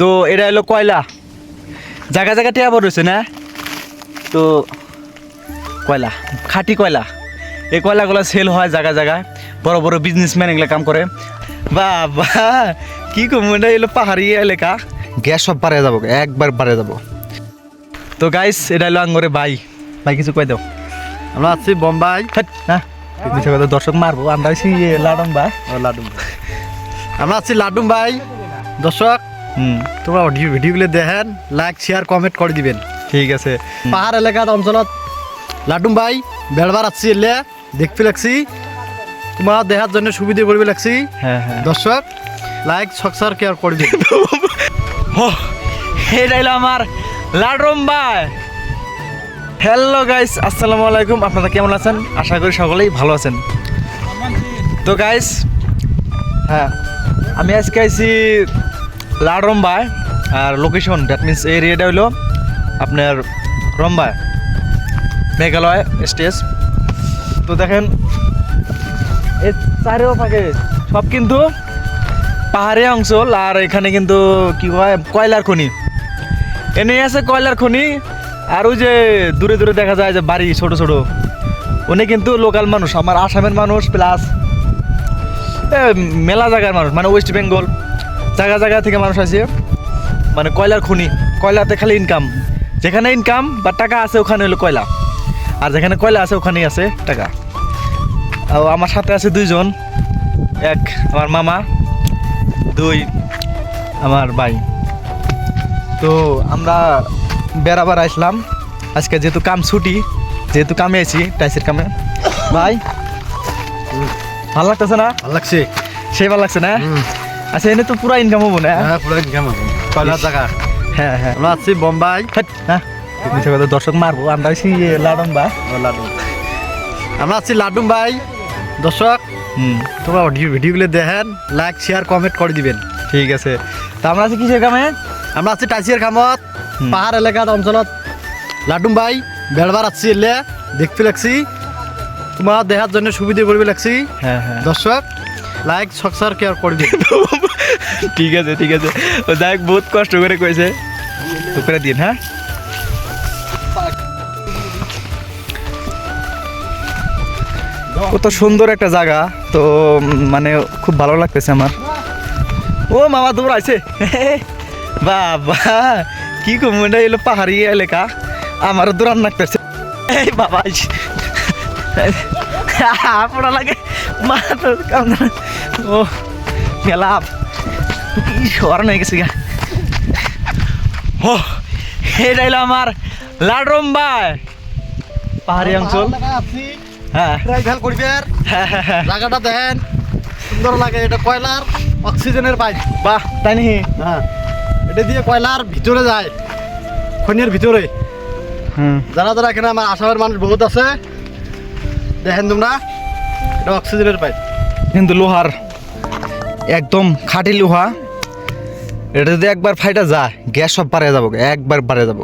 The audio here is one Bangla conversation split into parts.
তো এটা হলো কয়লা? জায়গা জায়গা টিয়া রয়েছে না? তো কয়লা? খাঁটি কয়লা। এই কয়লাগুলো সেল হয় জায়গা জায়গায় বড় বড় বিজনেসম্যান এগুলো কাম করে। বাবা কি কম এটা? এলো পাহাড়ি এলাকা। গ্যাস সব বাড়ে যাব একবার বাড়ে যাব। তো গাইস এটা হলো আঙ্গরে ভাই ভাই কিছু কই দাও। আমরা আছি বোম্বাই। কথা দর্শক মারবো। আমরা আছি লাডম ভাই লাডুম আমরা আছি লাডুম ভাই দর্শক তোমরা ভিডিওগুলো দেখেন লাইক শেয়ার কমেন্ট করে দিবেন। ঠিক আছে। পাহাড় এলাকাত অঞ্চলত লাডুম ভাই বেড়বার আসছি এলে দেখতে লাগছি। তোমরা দেখার জন্য সুবিধা করবে লাগছি। হ্যাঁ হ্যাঁ। দর্শক লাইক সকসার কেয়ার করে দিবেন। এটা হলো আমার লাডরম ভাই। হ্যালো গাইস আসসালামু আলাইকুম। আপনারা কেমন আছেন? আশা করি সকলেই ভালো আছেন। তো গাইস হ্যাঁ আমি আজকে আইছি লাডরম্বায় আর লোকেশন দ্যাট মিনস এই এরিয়াটা হলো আপনার রম্বায়, মেঘালয় স্টেজ। তো দেখেন, এর চারেও থাকে সব কিন্তু পাহাড়ি অঞ্চল আর এখানে কিন্তু কি হয়, কয়লার খনি। এনে আছে কয়লার খনি, আর ওই যে দূরে দূরে দেখা যায় যে বাড়ি ছোট ছোট। উনি কিন্তু লোকাল মানুষ, আমার আসামের মানুষ প্লাস মেলা জায়গার মানুষ মানে ওয়েস্ট বেঙ্গল জায়গা জায়গা থেকে মানুষ আছে মানে কয়লার খনি কয়লাতে খালি ইনকাম যেখানে ইনকাম বা টাকা আছে ওখানে হলো কয়লা। আর যেখানে কয়লা আছে ওখানেই আছে টাকা। আর আমার সাথে আছে দুইজন। এক আমার মামা দুই আমার ভাই। তো আমরা বেড়াবার আসলাম। আজকে যেহেতু কাম ছুটি যেহেতু কামে আছি টাইসের কামে। ভাই ভালো লাগতেছে না? ভালো লাগছে। সেই ভালো লাগছে না। আচ্ছা এনে তো পুরা ইনকাম হব না? হ্যাঁ পুরো ইনকাম হবে। কয়লার জায়গা হ্যাঁ হ্যাঁ। আমরা আছি বোম্বাই। হ্যাঁ দর্শক মারবো আমরা আছি লাডম বা লাডুম আমরা আছি লাডুম ভাই দর্শক তোমরা ভিডিও ভিডিওগুলো দেখেন লাইক শেয়ার কমেন্ট করে দিবেন। ঠিক আছে। তা আমরা আছি কিসের কামে? আমরা আছি টাইসিয়ার কামত পাহাড় এলাকাত অঞ্চলত। লাডুম ভাই বেড়বার আসছি এলে দেখতে লাগছি। তোমার দেখার জন্য সুবিধা করবে লাগছি। হ্যাঁ হ্যাঁ। দর্শক লাইক সকসার কেয়ার করবে ঠিক আছে ঠিক আছে। ও দেখ, বহুত কষ্ট করে কইছে। করে দিন হ্যাঁ? কত সুন্দর একটা জায়গা, তো মানে খুব ভালো লাগতেছে আমার। ও, মামা দৌড় আছে বাবা, কি কম, এটা এলো পাহাড়ি এলাকা। আমারও দৌড়ান লাগতেছে এই, বাবা। পড়া লাগে মা তো ও গেলাম। কি সর হয়ে গেছে গা। ও এটা হলো আমার লাডরম ভাই পাহাড়ি অঞ্চল। হ্যাঁ। করবেন। হ্যাঁ, হ্যাঁ, হ্যাঁ। জায়গাটা দেখেন। সুন্দর লাগে এটা কয়লার অক্সিজেনের পাইপ। বাহ তাই নাকি? হ্যাঁ। এটা দিয়ে কয়লার ভিতরে যায় খনির ভিতরে। হুম। যারা যারা এখানে আমার আসামের মানুষ বহুত আছে দেখেন তোমরা, এটা অক্সিজেনের পাইপ কিন্তু লোহার, একদম খাঁটি লোহা। এটা যদি একবার ফাইটা যায়, গ্যাস সব বাড়ে যাব, একবার বাড়ে যাব।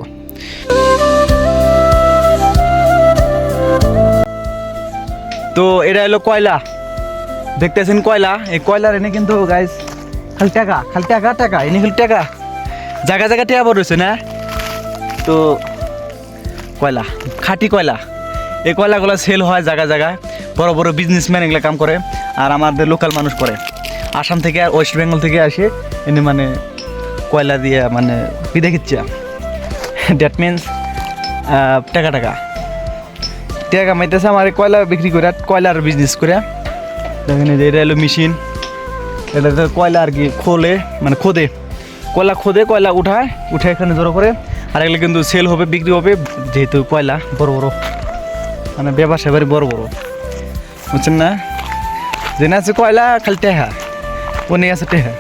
তো এটা হলো কয়লা। দেখতেছেন কয়লা? এই কয়লার এনে কিন্তু গাইস খালি টাকা খালি টাকা টাকা, এনে খালি টাকা। জায়গা জায়গা টিয়া বড় রয়েছে, না? তো কয়লা, খাঁটি কয়লা। এই কয়লাগুলো সেল হয় জায়গা জায়গায়, বড় বড় বিজনেসম্যান এগুলো কাম করে আর আমাদের লোকাল মানুষ করে। আসাম থেকে আর ওয়েস্ট বেঙ্গল থেকে আসে, এনে মানে কয়লা দিয়ে মানে বিদে খিচ্ছে। দ্যাট মিনস টাকা টাকা। টাকা কামাইতেছে আমার কয়লা বিক্রি করে, কয়লার বিজনেস করে। দেখেন এটা হলো মেশিন এটা কয়লা আর কি খোলে মানে খোদে। কয়লা খোদে, কয়লা উঠায়, উঠে এখানে জড়ো করে। আর এগুলো কিন্তু সেল হবে, বিক্রি হবে, যেহেতু কয়লা, বড় বড়। মানে ব্যবসা বাড়ি বড় বড়। বুঝছেন না? যেনে আছে কয়লা, খালি টেহা। নিয়ে আছে টেহা।